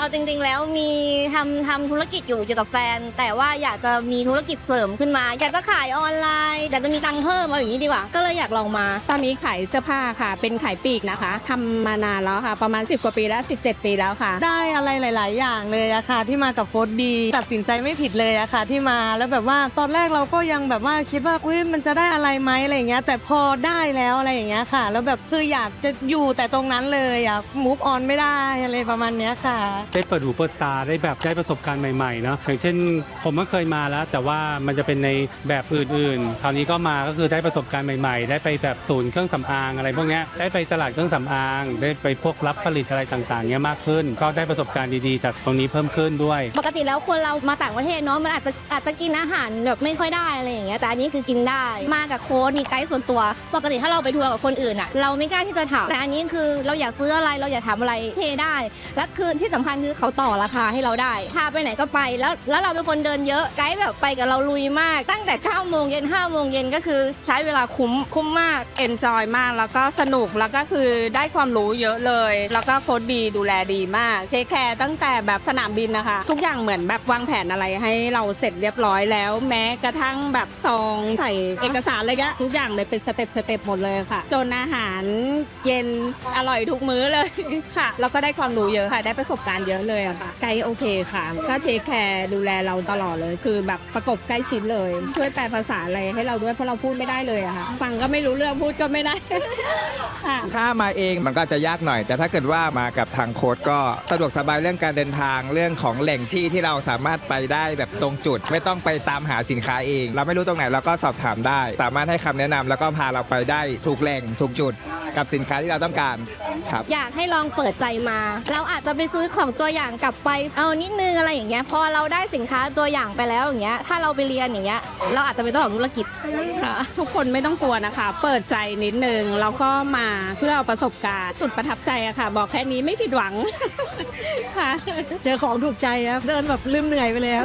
เอาจริง ๆ แล้วมีทำทำธุรกิจอยู่อยู่กับแฟน แต่ว่าอยากจะมีธุรกิจเสริมขึ้นมา อยากจะขายออนไลน์อยากจะมีตังค์เพิ่มเอาอย่างนี้ดีกว่า ก็เลยอยากลองมา ตอนนี้ขายเสื้อผ้าค่ะ เป็นขายปลีกนะคะทำมานานแล้วค่ะ ประมาณ 10 กว่าปีแล้ว 17 ปีแล้วค่ะ ได้อะไรหลาย ๆ อย่างเลยอะค่ะ ที่มากับโฟร์ดีตัดสินใจไม่ผิดเลยอะค่ะ ที่มาแล้วแบบว่าตอนแรกเราก็ยังแบบว่าคิดว่าอุ้ยมันจะได้อะไรไหมอะไรอย่างเงี้ย แต่พอได้แล้วอะไรอย่างเงี้ยค่ะ แล้วแบบคืออยากจะอยู่แต่ตรงนั้นเลยอยากมูฟออนไม่ได้อะไรประมาณเนี้ยค่ะได้เปิดหูเปิดตาได้แบบได้ประสบการณ์ใหม่ๆเนาะอย่างเช่น ผมก็เคยมาแล้ว แต่ว่ามันจะเป็นในแบบอื่นๆคราวนี้ก็มาก็คือได้ประสบการณ์ใหม่ๆ ได้ไปแบบศูนย์เครื่องสำอางอะไรพวกนี้ได้ไปตลาดเครื่องสำอาง ได้ไปพวกรับผลิตอะไรต่างๆเนี้ยมากขึ้น ก็ได้ประสบการณ์ดีๆ จากตรงนี้เพิ่มขึ้นด้วย ปกติแล้วคนเรามาต่างประเทศเนาะมันอาจจะอาจจะกินอาหารแบบไม่ค่อยได้อะไรอย่างเงี้ยแต่อันนี้คือกินได้มากับโค้ดมีไกด์ส่วนตัว ปกติถ้าเราไปทัวร์กับคนอื่นอะเราไม่กล้าที่จะถามแต่อันนี้คือเราอยากซื้ออะไรเราอยากถามอะไรเทได้และคือที่สำคัญคือเขาต่อราคาให้เราได้ พาไปไหนก็ไป แล้วแล้วเราเป็นคนเดินเยอะ ไกด์แบบไปกับเราลุยมาก ตั้งแต่9โมงเย็น5โมงเย็นก็คือใช้เวลาคุ้มคุ้มมาก เอนจอยมากแล้วก็สนุกแล้วก็คือได้ความรู้เยอะเลย แล้วก็โค้ดดีดูแลดีมาก เทคแคร์ตั้งแต่แบบสนามบินนะคะ ทุกอย่างเหมือนแบบวางแผนอะไรให้เราเสร็จเรียบร้อยแล้ว แม้กระทั่งแบบซองใส่เอกสารอะไรเงี้ยทุกอย่างเลยเป็นสเต็ปสเต็ปหมดเลยค่ะ จนอาหารเย็นอร่อยทุกมื้อเลยค่ะ แล้วก็ได้ความรู้เยอะค่ะ ได้ประสบการณ์เยอะเลยอะค่ะไกด์โอเคค่ะ ก็เทคแคร์ดูแลเราตลอดเลย คือแบบประกบใกล้ชิดเลย ช่วยแปลภาษาอะไรให้เราด้วยเพราะเราพูดไม่ได้เลยอะค่ะ ฟังก็ไม่รู้เรื่องพูดก็ไม่ได้ ค่ะ ถ้ามาเองมันก็จะยากหน่อย แต่ถ้าเกิดว่ามากับทางโค้ดก็สะดวกสบายเรื่องการเดินทางเรื่องของแหล่งที่ที่เราสามารถไปได้แบบตรงจุด ไม่ต้องไปตามหาสินค้าเอง เราไม่รู้ตรงไหนเราก็สอบถามได้ สามารถให้คำแนะนำแล้วก็พาเราไปได้ถูกแหล่งถูกจุด กับสินค้าที่เราต้องการครับ อยากให้ลองเปิดใจมา เราอาจจะไปซื้อของตัวอย่างกลับไปเอานิดนึงอะไรอย่างเงี้ยพอเราได้สินค้าตัวอย่างไปแล้วอย่างเงี้ยถ้าเราไปเรียนอย่างเงี้ยเราอาจจะเป็นเจ้าของธุรกิจค่ะทุกคนไม่ต้องกลัวนะคะ เปิดใจนิดนึงแล้วก็มาเพื่อเอาประสบการณ์สุดประทับใจอะค่ะ บอกแค่นี้ไม่ผิดหวังค่ะ เจอของถูกใจครับเดินแบบลืมเหนื่อยไปแล้ว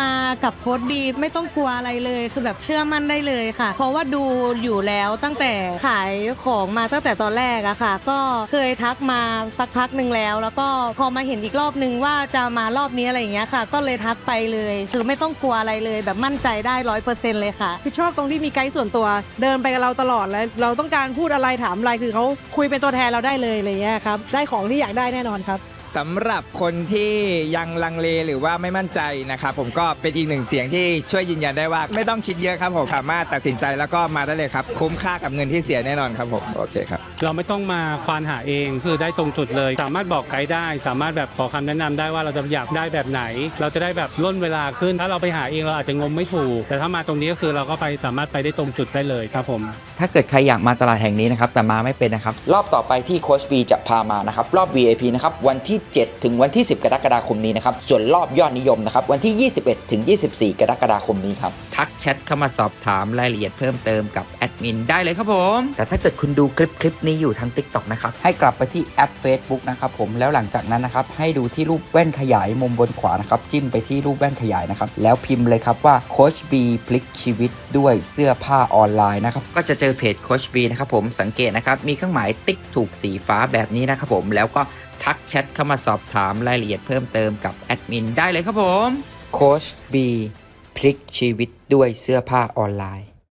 มากับโค้ดดีไม่ต้องกลัวอะไรเลยคือแบบเชื่อมั่นได้เลยค่ะ เพราะว่าดูอยู่แล้วตั้งแต่ขายของมาตั้งแต่ตอนแรกอะค่ะ ก็เคยทักมาสักพักหนึ่งแล้ว แล้วก็พอมาเห็นอีกรอบนึงว่าจะมารอบนี้อะไรอย่างเงี้ยค่ะ ก็เลยทักไปเลยคือไม่ต้องกลัวอะไรเลยแบบมั่นใจได้ร้อยเปอร์เซ็นต์เลยค่ะ คือชอบตรงที่มีไกด์ส่วนตัวเดินไปกับเราตลอดแล้ว เราต้องการพูดอะไรถามอะไรคือเขาคุยเป็นตัวแทนเราได้เลยอะไรเงี้ยครับได้ของที่อยากได้แน่นอนครับสำหรับคนที่ยังลังเลหรือว่าไม่มั่นใจนะครับผมก็เป็นอีกหนึ่งเสียงที่ช่วยยืนยันได้ว่า ไม่ต้องคิดเยอะครับผมสามารถตัดสินใจแล้วก็มาได้เลยครับ คุ้มค่ากับเงินที่เสียแน่นอนครับผมโอเคครับเราไม่ต้องมาควานหาเองคือได้ตรงจุดเลย สามารถบอกไกด์ได้สามารถแบบขอคำแนะนำได้ว่าเราจะอยากได้แบบไหน เราจะได้แบบล่นเวลาขึ้น ถ้าเราไปหาเองเราอาจจะงมไม่ถูก แต่ถ้ามาตรงนี้ก็คือเราก็ไปสามารถไปได้ตรงจุดได้เลยครับผม ถ้าเกิดใครอยากมาตลาดแห่งนี้นะครับแต่มาไม่เป็นนะครับ รอบต่อไปที่โคชบีจะพามานะครับรอบ VIP นะครับวันที่ 7 ถึงวันที่ 10 กรกฎาคมนี้นะครับส่วนรอบยอดนิยมนะครับวันที่ 21 ถึง 24 กรกฎาคมนี้ครับทักแชทเข้ามาสอบถามรายละเอียดเพิ่มเติมกับแอดมินได้เลยครับผม แต่ถ้าเกิดคุณดูคลิปคลิปนี้อยู่ทาง TikTok นะครับให้กลับไปที่แอป Facebook นะครับผมแล้วหลังจากนั้นนะครับ ให้ดูที่รูปแว่นขยายมุมบนขวานะครับ จิ้มไปที่รูปแว่นขยายนะครับ แล้วพิมพ์เลยครับว่าโคชบีพลิกชีวิตด้วยเสื้อผ้าออนไลน์นะครับ ก็จะเจอเพจโคชบีนะครับผมสังเกตนะครับ มีเครื่องหมายติ๊กถูกสีฟ้าแบบนี้นะครับผมแล้วก็ทักแชทเข้ามาสอบถามรายละเอียดเพิ่มเติมกับแอดมินได้เลยครับผมโคชบีพลิกชีวิตด้วยเสื้อผ้าออนไลน์